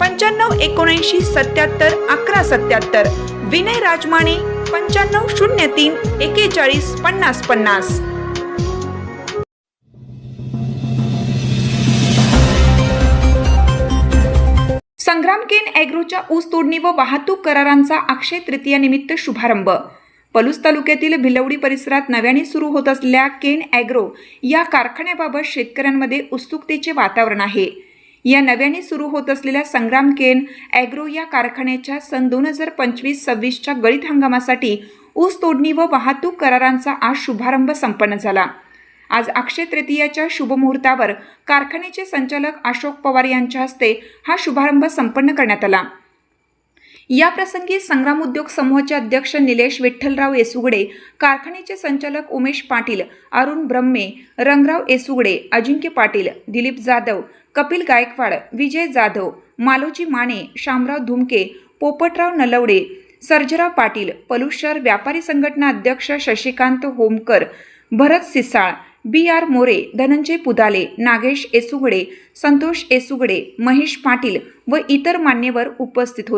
पंच्याण्णव एकोणऐंशी सत्याहत्तर अकरा सत्याहत्तर. विनय राजमाने पंच्याण्णव शून्य तीन एकेचाळीस पन्नास पन्नास. संग्राम केन ॲग्रोच्या ऊस तोडणी व वाहतूक करारांचा अक्षय तृतीयानिमित्त शुभारंभ. पलूस तालुक्यातील भिलवडी परिसरात नव्याने सुरू होत असलेल्या केन ॲग्रो या कारखान्याबाबत शेतकऱ्यांमध्ये उत्सुकतेचे वातावरण आहे. या नव्याने सुरू होत असलेल्या संग्राम केन ॲग्रो या कारखान्याच्या सन दोन हजार पंचवीस सव्वीसच्या गळीत हंगामासाठी ऊस तोडणी व वाहतूक करारांचा आज शुभारंभ संपन्न झाला. आज अक्षय तृतीयाच्या शुभमुहूर्तावर कारखान्याचे संचालक अशोक पवार यांच्या हस्ते हा शुभारंभ संपन्न करण्यात आला. या प्रसंगी संग्राम उद्योग समूहाचे अध्यक्ष निलेश विठ्ठलराव येसुगडे कारखान्याचे संचालक उमेश पाटील अरुण ब्रह्मे रंगराव येसुगडे अजिंक्य पाटील दिलीप जाधव कपिल गायकवाड विजय जाधव मालोजी माने शामराव धुमके पोपटराव नलवडे सर्जराव पाटील पलुशर व्यापारी संघटना अध्यक्ष शशिकांत होमकर भरत सिसाळ बी आर मोरे धनंजय पुदाले नागेश येसुगडे संतोष येसुगडे महेश पाटील व इतर मान्यवर उपस्थित होते.